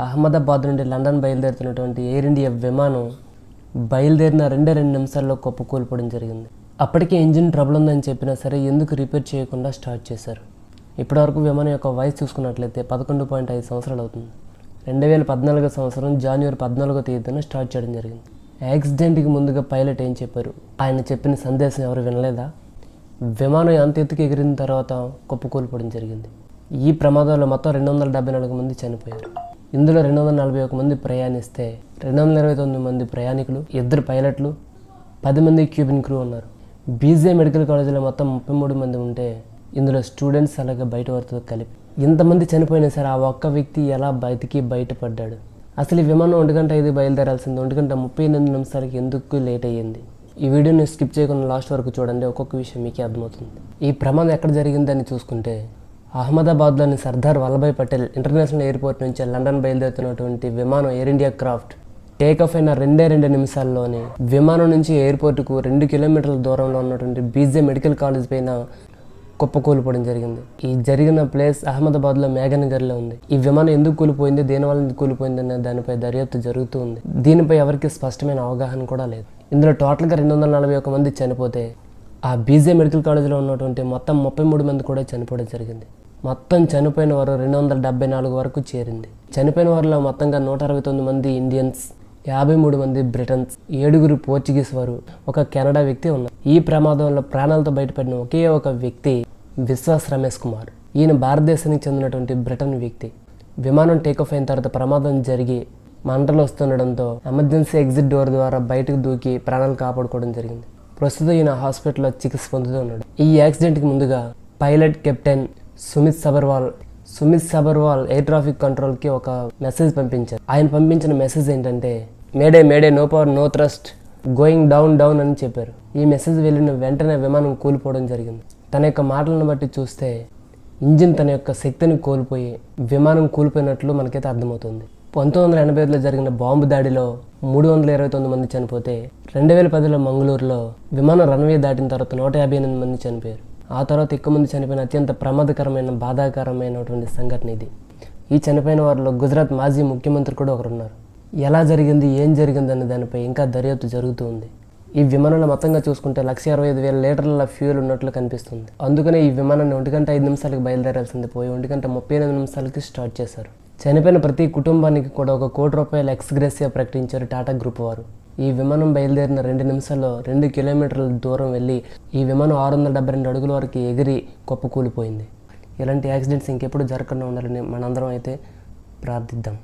అహ్మదాబాద్ నుండి London బయలుదేరుతున్నటువంటి air India విమానం బయలుదేరిన రెండే రెండు నిమిషాల్లో కుప్పకూలిపోవడం జరిగింది. అప్పటికే ఇంజిన్ ట్రబుల్ ఉందని చెప్పినా సరే ఎందుకు రిపేర్ చేయకుండా స్టార్ట్ చేశారు. ఇప్పటివరకు విమానం యొక్క వయసు చూసుకున్నట్లయితే పదకొండు పాయింట్ ఐదు సంవత్సరాలు అవుతుంది. రెండు వేల పద్నాలుగో సంవత్సరం జనవరి పద్నాలుగో తేదీన స్టార్ట్ చేయడం జరిగింది. యాక్సిడెంట్కి ముందుగా పైలట్ ఏం చెప్పారు? ఆయన చెప్పిన సందేశం ఎవరు వినలేదా? విమానం ఎంత ఎత్తుకు ఎగిరిన తర్వాత కుప్పకూలిపోవడం జరిగింది. ఈ ప్రమాదంలో మొత్తం రెండు వందల డెబ్బై నాలుగు మంది చనిపోయారు. ఇందులో రెండు వందల నలభై ఒక మంది ప్రయాణిస్తే రెండు వందల ఇరవై తొమ్మిది మంది ప్రయాణికులు ఇద్దరు పైలట్లు పది మంది క్యూబిన్ క్రూ ఉన్నారు. బీజే మెడికల్ కాలేజీలో మొత్తం ముప్పై మూడు మంది ఉంటే ఇందులో స్టూడెంట్స్ అలాగే బయట వారితో కలిపి. ఇంతమంది చనిపోయినా సరే ఆ ఒక్క వ్యక్తి ఎలా బతికి బయటపడ్డాడు? అసలు ఈ విమానం ఒంటి గంట ఐదు బయలుదేరాల్సింది ఒంటి గంట ముప్పై ఎనిమిది నిమిషాలకి ఎందుకు లేట్ అయ్యింది? ఈ వీడియోని స్కిప్ చేయకుండా లాస్ట్ వరకు చూడండి ఒక్కొక్క విషయం మీకే అర్థమవుతుంది. ఈ ప్రమాదం ఎక్కడ జరిగిందని చూసుకుంటే అహ్మదాబాద్లోని సర్దార్ వల్లభాయ్ పటేల్ ఇంటర్నేషనల్ ఎయిర్పోర్ట్ నుంచి లండన్ బయలుదేరుతున్నటువంటి విమానం Air India craft. Take off అయిన రెండే రెండు నిమిషాల్లోనే విమానం నుంచి ఎయిర్పోర్ట్కు రెండు కిలోమీటర్ల దూరంలో ఉన్నటువంటి బీజే మెడికల్ కాలేజ్ పైన కుప్పకూలిపోవడం జరిగింది. ఈ జరిగిన ప్లేస్ అహ్మదాబాద్లో మేఘనగర్లో ఉంది. ఈ విమానం ఎందుకు కూలిపోయింది దేనివల్ల ఎందుకు కూలిపోయింది అనే దానిపై దర్యాప్తు జరుగుతూ ఉంది. దీనిపై ఎవరికి స్పష్టమైన అవగాహన కూడా లేదు. ఇందులో టోటల్గా రెండు వందల నలభై ఒక మంది చనిపోతే ఆ బీజే మెడికల్ కాలేజీలో ఉన్నటువంటి మొత్తం ముప్పై మూడు మంది కూడా చనిపోవడం జరిగింది. మొత్తం చనిపోయిన వారు రెండు వందల డెబ్బై నాలుగు వరకు చేరింది. చనిపోయిన వారిలో మొత్తంగా నూట అరవై తొమ్మిది మంది ఇండియన్స్ యాభై మూడు మంది బ్రిటన్స్ ఏడుగురు పోర్చుగీస్ వారు ఒక కెనడా వ్యక్తి ఉన్నారు. ఈ ప్రమాదంలో ప్రాణాలతో బయటపడిన ఒకే ఒక వ్యక్తి విశ్వాస్ రమేష్ కుమార్. ఈయన భారతదేశానికి చెందినటువంటి బ్రిటన్ వ్యక్తి. విమానం టేకాఫ్ అయిన తర్వాత ప్రమాదం జరిగి మంటలు వస్తుండడంతో ఎమర్జెన్సీ ఎగ్జిట్ డోర్ ద్వారా బయటకు దూకి ప్రాణాలు కాపాడుకోవడం జరిగింది. ప్రస్తుతం ఈయన హాస్పిటల్లో చికిత్స పొందుతూ ఉన్నాడు. ఈ యాక్సిడెంట్కి ముందుగా pilot captain Sumit Sabharwal. Sumit Sabharwal air traffic కంట్రోల్కి ఒక మెసేజ్ పంపించారు. ఆయన పంపించిన మెసేజ్ ఏంటంటే mayday mayday no power no thrust going down down అని చెప్పారు. ఈ మెసేజ్ వెళ్ళిన వెంటనే విమానం కూలిపోవడం జరిగింది. తన యొక్క మాటలను బట్టి చూస్తే ఇంజిన్ తన యొక్క శక్తిని కోల్పోయి విమానం కూలిపోయినట్లు మనకైతే అర్థమవుతుంది. పంతొమ్మిది వందల ఎనభై ఐదులో జరిగిన బాంబు దాడిలో మూడు వందల ఇరవై తొమ్మిది మంది చనిపోతే రెండు వేల పదిలో మంగళూరులో విమానం రన్వే దాటిన తర్వాత నూట యాభై ఎనిమిది మంది చనిపోయారు. ఆ తర్వాత ఎక్కువ మంది చనిపోయిన అత్యంత ప్రమాదకరమైన బాధాకరమైనటువంటి సంఘటన ఇది. ఈ చనిపోయిన వారిలో గుజరాత్ మాజీ ముఖ్యమంత్రి కూడా ఒకరున్నారు. ఎలా జరిగింది ఏం జరిగింది అనే దానిపై ఇంకా దర్యాప్తు జరుగుతూ ఉంది. ఈ విమానంలో మొత్తంగా చూసుకుంటే లక్ష అరవై ఐదు వేల లీటర్ల ఫ్యూయల్ ఉన్నట్లు కనిపిస్తుంది. అందుకనే ఈ విమానాన్ని ఒంటి గంట ఐదు నిమిషాలకు బయలుదేరాల్సింది. పోయి ఒంటి గంట ముప్పై ఎనిమిది నిమిషాలకి స్టార్ట్ చేశారు. చనిపోయిన ప్రతి కుటుంబానికి కూడా ఒక కోటి రూపాయల ఎక్స్గ్రెసియా ప్రకటించారు టాటా గ్రూప్ వారు. ఈ విమానం బయలుదేరిన రెండు నిమిషాల్లో రెండు కిలోమీటర్ల దూరం వెళ్ళి ఈ విమానం ఆరు వందల డెబ్బై రెండు అడుగుల వరకు ఎగిరి కుప్పకూలిపోయింది. ఇలాంటి యాక్సిడెంట్స్ ఇంకెప్పుడు జరగకుండా ఉండాలని మనందరం అయితే ప్రార్థిద్దాం.